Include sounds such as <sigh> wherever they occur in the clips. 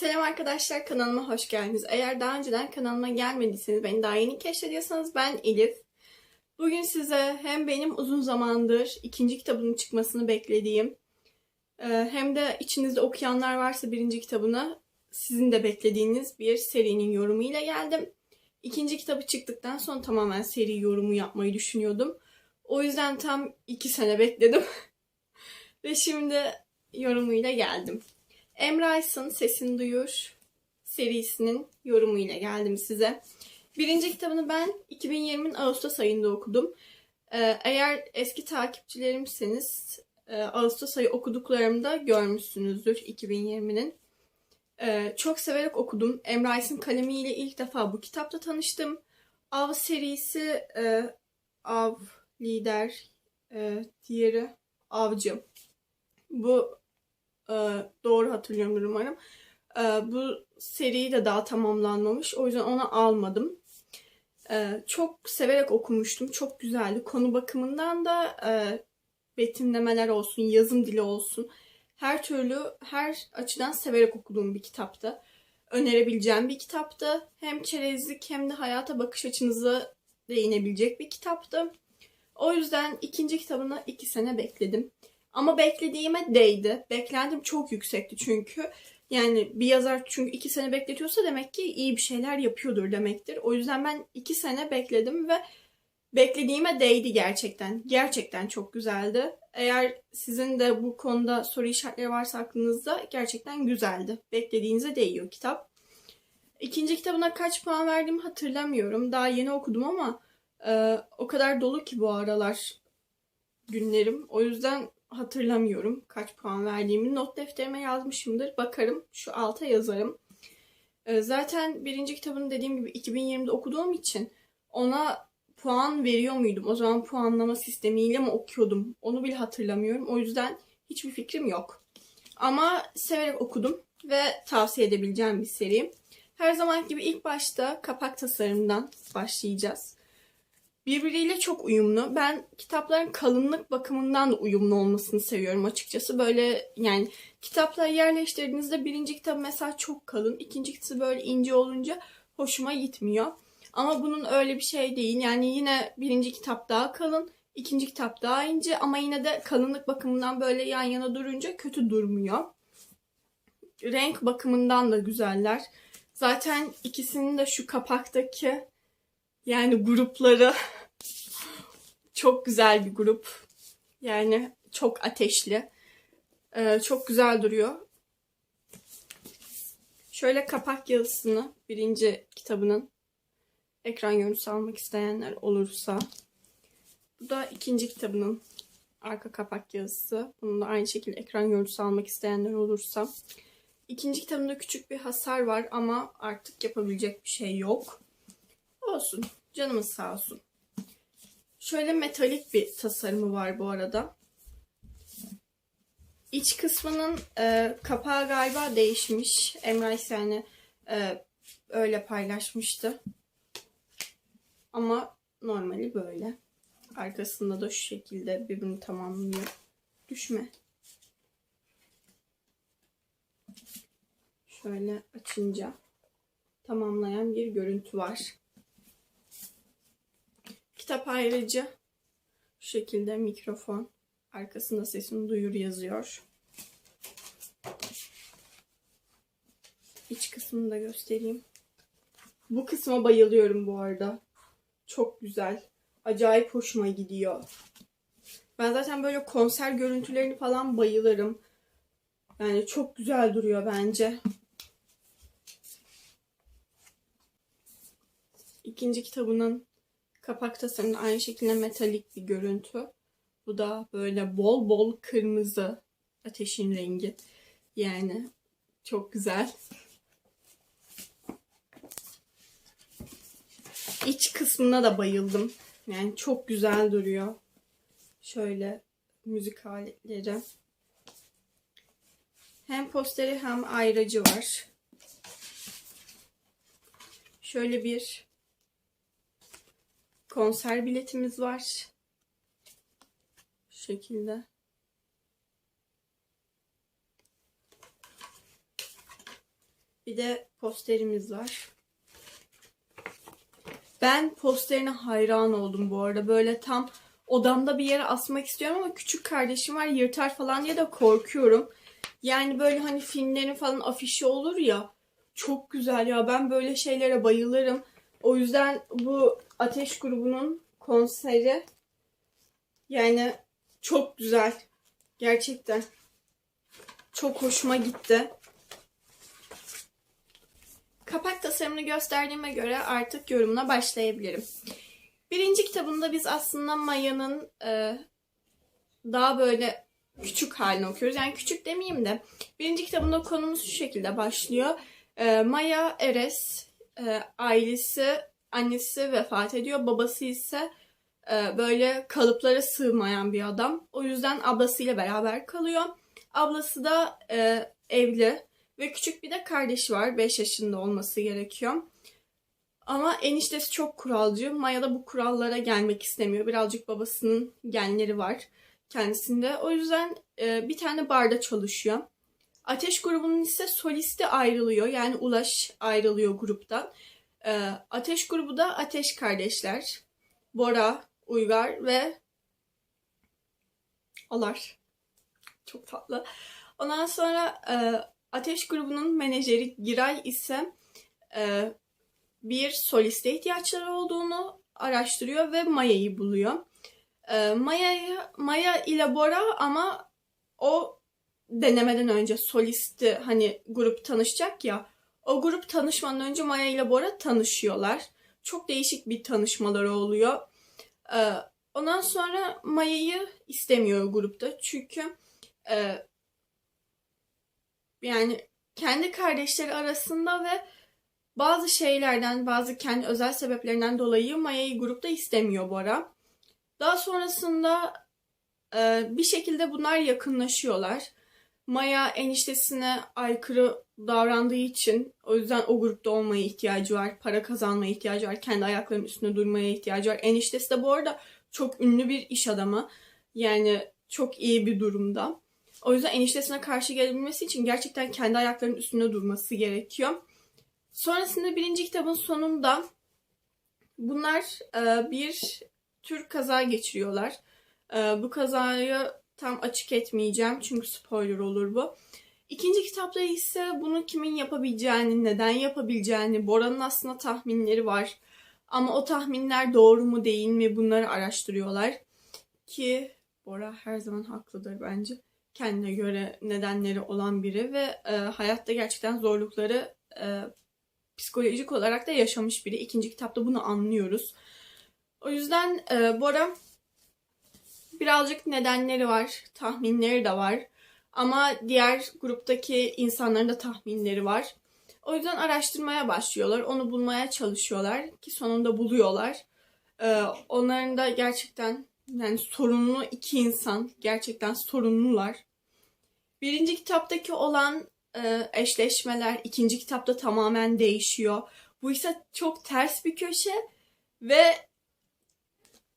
Selam arkadaşlar kanalıma hoş geldiniz. Eğer daha önceden kanalıma gelmediyseniz beni daha yeni keşfediyorsanız ben Elif. Bugün size hem benim uzun zamandır ikinci kitabının çıkmasını beklediğim e, hem de içinizde okuyanlar varsa birinci kitabını sizin de beklediğiniz bir serinin yorumuyla geldim. İkinci kitabı çıktıktan sonra tamamen seri yorumu yapmayı düşünüyordum. O yüzden tam iki sene bekledim. <laughs> Ve şimdi yorumuyla geldim. Emre Sesini Duyur serisinin yorumuyla geldim size. Birinci kitabını ben 2020'nin Ağustos ayında okudum. Ee, eğer eski takipçilerimseniz e, Ağustos ayı okuduklarımda görmüşsünüzdür 2020'nin. Ee, çok severek okudum. Emre Aysın kalemiyle ilk defa bu kitapta tanıştım. Av serisi e, Av lider, e, diğeri Avcı. Bu doğru hatırlıyorum umarım. E, bu seri de daha tamamlanmamış. O yüzden onu almadım. E, çok severek okumuştum. Çok güzeldi. Konu bakımından da e, betimlemeler olsun, yazım dili olsun. Her türlü, her açıdan severek okuduğum bir kitaptı. Önerebileceğim bir kitaptı. Hem çerezlik hem de hayata bakış açınızı değinebilecek bir kitaptı. O yüzden ikinci kitabını iki sene bekledim. Ama beklediğime değdi. Beklentim çok yüksekti çünkü. Yani bir yazar çünkü iki sene bekletiyorsa demek ki iyi bir şeyler yapıyordur demektir. O yüzden ben iki sene bekledim ve beklediğime değdi gerçekten. Gerçekten çok güzeldi. Eğer sizin de bu konuda soru işaretleri varsa aklınızda gerçekten güzeldi. Beklediğinize değiyor kitap. İkinci kitabına kaç puan verdiğimi hatırlamıyorum. Daha yeni okudum ama e, o kadar dolu ki bu aralar günlerim. O yüzden hatırlamıyorum kaç puan verdiğimi. Not defterime yazmışımdır. Bakarım. Şu alta yazarım. Ee, zaten birinci kitabını dediğim gibi 2020'de okuduğum için ona puan veriyor muydum? O zaman puanlama sistemiyle mi okuyordum? Onu bile hatırlamıyorum. O yüzden hiçbir fikrim yok. Ama severek okudum ve tavsiye edebileceğim bir seri. Her zaman gibi ilk başta kapak tasarımından başlayacağız birbiriyle çok uyumlu. Ben kitapların kalınlık bakımından da uyumlu olmasını seviyorum açıkçası. Böyle yani kitapları yerleştirdiğinizde birinci kitap mesela çok kalın, ikincisi böyle ince olunca hoşuma gitmiyor. Ama bunun öyle bir şey değil. Yani yine birinci kitap daha kalın, ikinci kitap daha ince ama yine de kalınlık bakımından böyle yan yana durunca kötü durmuyor. Renk bakımından da güzeller. Zaten ikisinin de şu kapaktaki yani grupları <laughs> çok güzel bir grup. Yani çok ateşli. Ee, çok güzel duruyor. Şöyle kapak yazısını birinci kitabının ekran görüntüsü almak isteyenler olursa. Bu da ikinci kitabının arka kapak yazısı. Bunun da aynı şekilde ekran görüntüsü almak isteyenler olursa. İkinci kitabımda küçük bir hasar var ama artık yapabilecek bir şey yok. Olsun. Canımız sağ olsun. Şöyle metalik bir tasarımı var bu arada. İç kısmının e, kapağı galiba değişmiş. Emre yani e, öyle paylaşmıştı. Ama normali böyle. Arkasında da şu şekilde birbirini tamamlıyor. Düşme. Şöyle açınca tamamlayan bir görüntü var. Kitap ayrıca şu şekilde mikrofon. Arkasında sesini duyur yazıyor. İç kısmını da göstereyim. Bu kısma bayılıyorum bu arada. Çok güzel. Acayip hoşuma gidiyor. Ben zaten böyle konser görüntülerini falan bayılırım. Yani çok güzel duruyor bence. İkinci kitabının Kapak tasarımı aynı şekilde metalik bir görüntü. Bu da böyle bol bol kırmızı ateşin rengi. Yani çok güzel. İç kısmına da bayıldım. Yani çok güzel duruyor. Şöyle müzik aletleri. Hem posteri hem ayracı var. Şöyle bir konser biletimiz var. Şu şekilde. Bir de posterimiz var. Ben posterine hayran oldum bu arada. Böyle tam odamda bir yere asmak istiyorum ama küçük kardeşim var yırtar falan diye de korkuyorum. Yani böyle hani filmlerin falan afişi olur ya. Çok güzel ya. Ben böyle şeylere bayılırım. O yüzden bu Ateş grubunun konseri yani çok güzel. Gerçekten. Çok hoşuma gitti. Kapak tasarımını gösterdiğime göre artık yorumuna başlayabilirim. Birinci kitabında biz aslında Maya'nın e, daha böyle küçük halini okuyoruz. Yani küçük demeyeyim de birinci kitabında konumuz şu şekilde başlıyor. E, Maya Eres e, ailesi annesi vefat ediyor. Babası ise e, böyle kalıplara sığmayan bir adam. O yüzden ablasıyla beraber kalıyor. Ablası da e, evli ve küçük bir de kardeşi var. 5 yaşında olması gerekiyor. Ama eniştesi çok kuralcı. Maya da bu kurallara gelmek istemiyor. Birazcık babasının genleri var kendisinde. O yüzden e, bir tane barda çalışıyor. Ateş grubunun ise solisti ayrılıyor. Yani Ulaş ayrılıyor gruptan. E, Ateş grubu da Ateş kardeşler. Bora, Uygar ve Alar. Çok tatlı. Ondan sonra e, Ateş grubunun menajeri Giray ise e, bir soliste ihtiyaçları olduğunu araştırıyor ve Maya'yı buluyor. E, Maya, Maya ile Bora ama o denemeden önce solisti hani grup tanışacak ya o grup tanışmadan önce Maya ile Bora tanışıyorlar. Çok değişik bir tanışmaları oluyor. Ee, ondan sonra Maya'yı istemiyor grupta. Çünkü e, yani kendi kardeşleri arasında ve bazı şeylerden, bazı kendi özel sebeplerinden dolayı Maya'yı grupta istemiyor Bora. Daha sonrasında e, bir şekilde bunlar yakınlaşıyorlar. Maya eniştesine aykırı davrandığı için o yüzden o grupta olmaya ihtiyacı var. Para kazanmaya ihtiyacı var. Kendi ayaklarının üstünde durmaya ihtiyacı var. Eniştesi de bu arada çok ünlü bir iş adamı. Yani çok iyi bir durumda. O yüzden eniştesine karşı gelebilmesi için gerçekten kendi ayaklarının üstünde durması gerekiyor. Sonrasında birinci kitabın sonunda bunlar e, bir tür kaza geçiriyorlar. E, bu kazayı tam açık etmeyeceğim çünkü spoiler olur bu. İkinci kitapta ise bunu kimin yapabileceğini, neden yapabileceğini, Bora'nın aslında tahminleri var. Ama o tahminler doğru mu değil mi bunları araştırıyorlar. Ki Bora her zaman haklıdır bence. Kendine göre nedenleri olan biri ve e, hayatta gerçekten zorlukları e, psikolojik olarak da yaşamış biri. İkinci kitapta bunu anlıyoruz. O yüzden e, Bora birazcık nedenleri var, tahminleri de var. Ama diğer gruptaki insanların da tahminleri var. O yüzden araştırmaya başlıyorlar. Onu bulmaya çalışıyorlar ki sonunda buluyorlar. Ee, onların da gerçekten yani sorunlu iki insan. Gerçekten sorunlular. Birinci kitaptaki olan e, eşleşmeler ikinci kitapta tamamen değişiyor. Bu ise çok ters bir köşe ve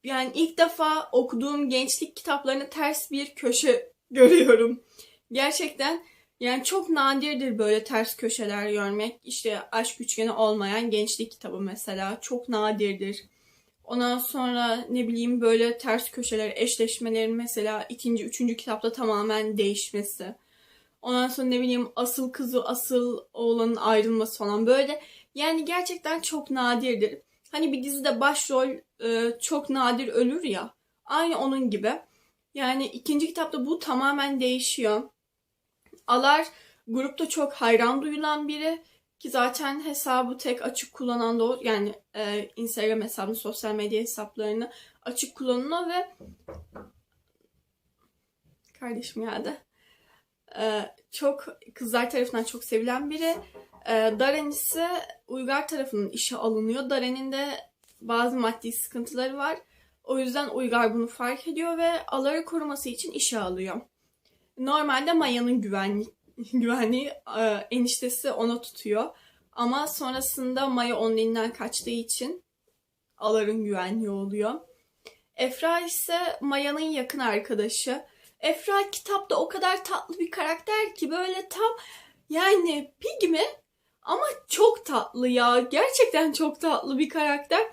yani ilk defa okuduğum gençlik kitaplarını ters bir köşe <laughs> görüyorum. Gerçekten yani çok nadirdir böyle ters köşeler görmek. İşte aşk üçgeni olmayan gençlik kitabı mesela çok nadirdir. Ondan sonra ne bileyim böyle ters köşeler, eşleşmelerin mesela ikinci, üçüncü kitapta tamamen değişmesi. Ondan sonra ne bileyim asıl kızı, asıl oğlanın ayrılması falan böyle. Yani gerçekten çok nadirdir. Hani bir dizide başrol e, çok nadir ölür ya. Aynı onun gibi. Yani ikinci kitapta bu tamamen değişiyor. Alar grupta çok hayran duyulan biri ki zaten hesabı tek açık kullanan da o yani e, Instagram hesabını, sosyal medya hesaplarını açık kullanıyor ve kardeşim geldi. E, çok kızlar tarafından çok sevilen biri. E, Daren ise Uygar tarafının işe alınıyor. Daren'in de bazı maddi sıkıntıları var. O yüzden Uygar bunu fark ediyor ve Alar'ı koruması için işe alıyor. Normalde Maya'nın güvenlik, <laughs> güvenliği e, eniştesi ona tutuyor. Ama sonrasında Maya onun elinden kaçtığı için Alar'ın güvenliği oluyor. Efra ise Maya'nın yakın arkadaşı. Efra kitapta o kadar tatlı bir karakter ki böyle tam yani Piggy mi? Ama çok tatlı ya. Gerçekten çok tatlı bir karakter.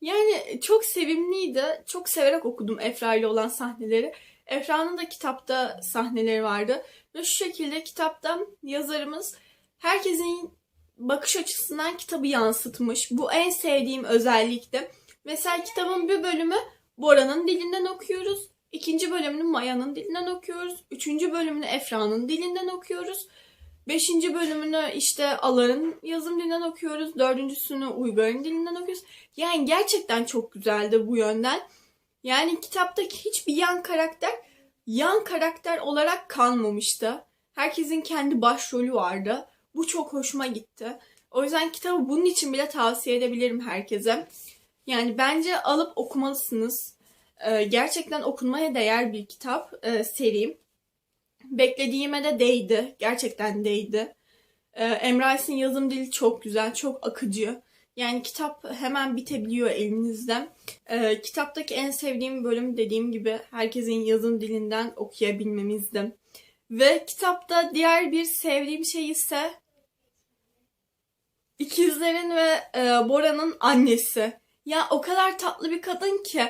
Yani çok sevimliydi. Çok severek okudum Efra ile olan sahneleri. Efra'nın da kitapta sahneleri vardı. Ve şu şekilde kitapta yazarımız herkesin bakış açısından kitabı yansıtmış. Bu en sevdiğim özellikti. Mesela kitabın bir bölümü Bora'nın dilinden okuyoruz. İkinci bölümünü Maya'nın dilinden okuyoruz. Üçüncü bölümünü Efra'nın dilinden okuyoruz. Beşinci bölümünü işte Alar'ın yazım dilinden okuyoruz. Dördüncüsünü Uygar'ın dilinden okuyoruz. Yani gerçekten çok güzeldi bu yönden. Yani kitaptaki hiçbir yan karakter yan karakter olarak kalmamıştı. Herkesin kendi başrolü vardı. Bu çok hoşuma gitti. O yüzden kitabı bunun için bile tavsiye edebilirim herkese. Yani bence alıp okumalısınız. Ee, gerçekten okunmaya değer bir kitap e, seri. Beklediğime de değdi. Gerçekten değdi. Ee, Emre yazım dili çok güzel, çok akıcı. Yani kitap hemen bitebiliyor elinizde. Ee, kitaptaki en sevdiğim bölüm dediğim gibi herkesin yazım dilinden okuyabilmemizdi. Ve kitapta diğer bir sevdiğim şey ise ikizlerin ve e, Bora'nın annesi. Ya o kadar tatlı bir kadın ki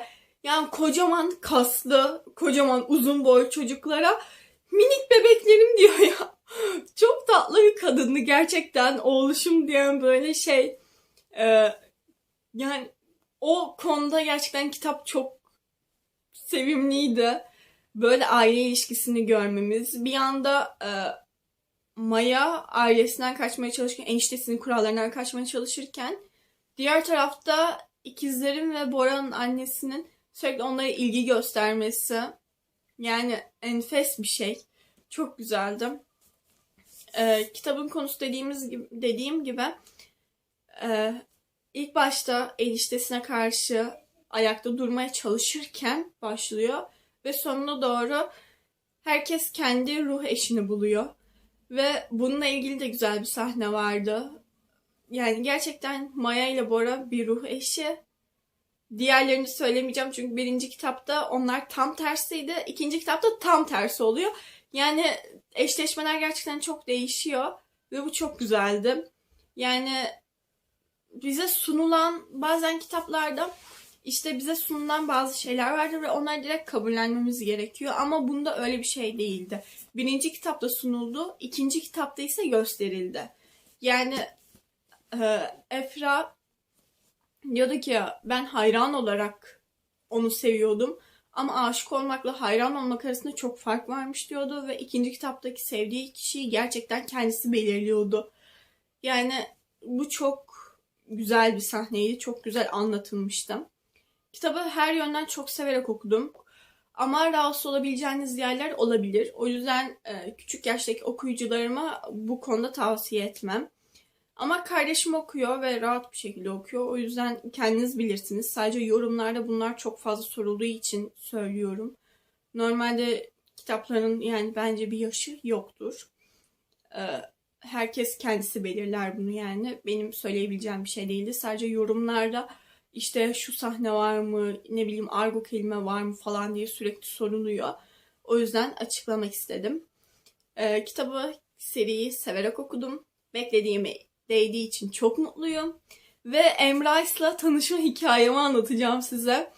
yani kocaman kaslı, kocaman uzun boy çocuklara minik bebeklerim diyor ya. Çok tatlı bir kadındı gerçekten oğluşum diyen böyle şey. Ee, yani o konuda gerçekten kitap çok sevimliydi. Böyle aile ilişkisini görmemiz. Bir yanda e, Maya ailesinden kaçmaya çalışırken, eniştesinin kurallarından kaçmaya çalışırken diğer tarafta ikizlerin ve Bora'nın annesinin sürekli onlara ilgi göstermesi yani enfes bir şey. Çok güzeldi. Ee, kitabın konusu dediğimiz gibi dediğim gibi e, ilk başta eniştesine karşı ayakta durmaya çalışırken başlıyor ve sonuna doğru herkes kendi ruh eşini buluyor. Ve bununla ilgili de güzel bir sahne vardı. Yani gerçekten Maya ile Bora bir ruh eşi. Diğerlerini söylemeyeceğim çünkü birinci kitapta onlar tam tersiydi. İkinci kitapta tam tersi oluyor. Yani eşleşmeler gerçekten çok değişiyor. Ve bu çok güzeldi. Yani bize sunulan bazen kitaplarda işte bize sunulan bazı şeyler vardır ve onları direkt kabullenmemiz gerekiyor. Ama bunda öyle bir şey değildi. Birinci kitapta sunuldu, ikinci kitapta ise gösterildi. Yani e, Efra diyordu ki ben hayran olarak onu seviyordum. Ama aşık olmakla hayran olmak arasında çok fark varmış diyordu ve ikinci kitaptaki sevdiği kişiyi gerçekten kendisi belirliyordu. Yani bu çok güzel bir sahneydi. Çok güzel anlatılmıştı. Kitabı her yönden çok severek okudum. Ama rahatsız olabileceğiniz yerler olabilir. O yüzden küçük yaştaki okuyucularıma bu konuda tavsiye etmem. Ama kardeşim okuyor ve rahat bir şekilde okuyor. O yüzden kendiniz bilirsiniz. Sadece yorumlarda bunlar çok fazla sorulduğu için söylüyorum. Normalde kitapların yani bence bir yaşı yoktur. Ee, herkes kendisi belirler bunu yani. Benim söyleyebileceğim bir şey değildi. Sadece yorumlarda işte şu sahne var mı, ne bileyim argo kelime var mı falan diye sürekli soruluyor. O yüzden açıklamak istedim. Ee, kitabı, seriyi severek okudum. Beklediğimi değdiği için çok mutluyum. Ve Emrice'la tanışma hikayemi anlatacağım size.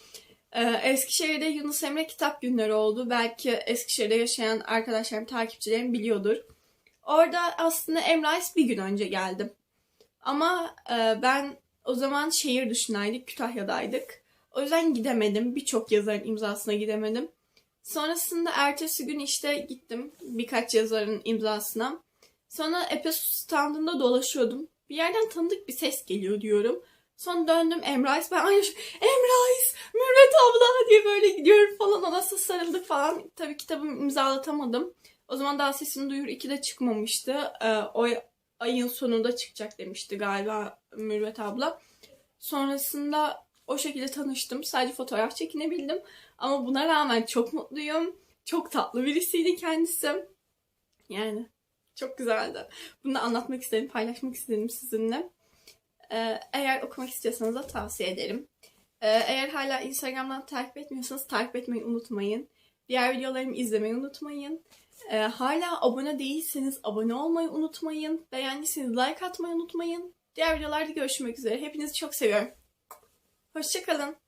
Ee, Eskişehir'de Yunus Emre kitap günleri oldu. Belki Eskişehir'de yaşayan arkadaşlarım, takipçilerim biliyordur. Orada aslında Emrice bir gün önce geldim. Ama e, ben o zaman şehir dışındaydık, Kütahya'daydık. O yüzden gidemedim. Birçok yazarın imzasına gidemedim. Sonrasında ertesi gün işte gittim birkaç yazarın imzasına. Sonra Epesus standında dolaşıyordum. Bir yerden tanıdık bir ses geliyor diyorum. Sonra döndüm Emrahis. Ben aynı Emrahis, Mürvet abla diye böyle gidiyorum falan. Ona sarıldık falan. Tabii kitabımı imzalatamadım. O zaman daha sesini duyur 2'de çıkmamıştı. Ee, o ayın sonunda çıkacak demişti galiba Mürvet abla. Sonrasında o şekilde tanıştım. Sadece fotoğraf çekinebildim. Ama buna rağmen çok mutluyum. Çok tatlı birisiydi kendisi. Yani çok güzeldi. Bunu da anlatmak istedim, paylaşmak istedim sizinle. Ee, eğer okumak istiyorsanız da tavsiye ederim. Ee, eğer hala Instagram'dan takip etmiyorsanız takip etmeyi unutmayın. Diğer videolarımı izlemeyi unutmayın. Ee, hala abone değilseniz abone olmayı unutmayın. Beğendiyseniz like atmayı unutmayın. Diğer videolarda görüşmek üzere. Hepinizi çok seviyorum. Hoşçakalın.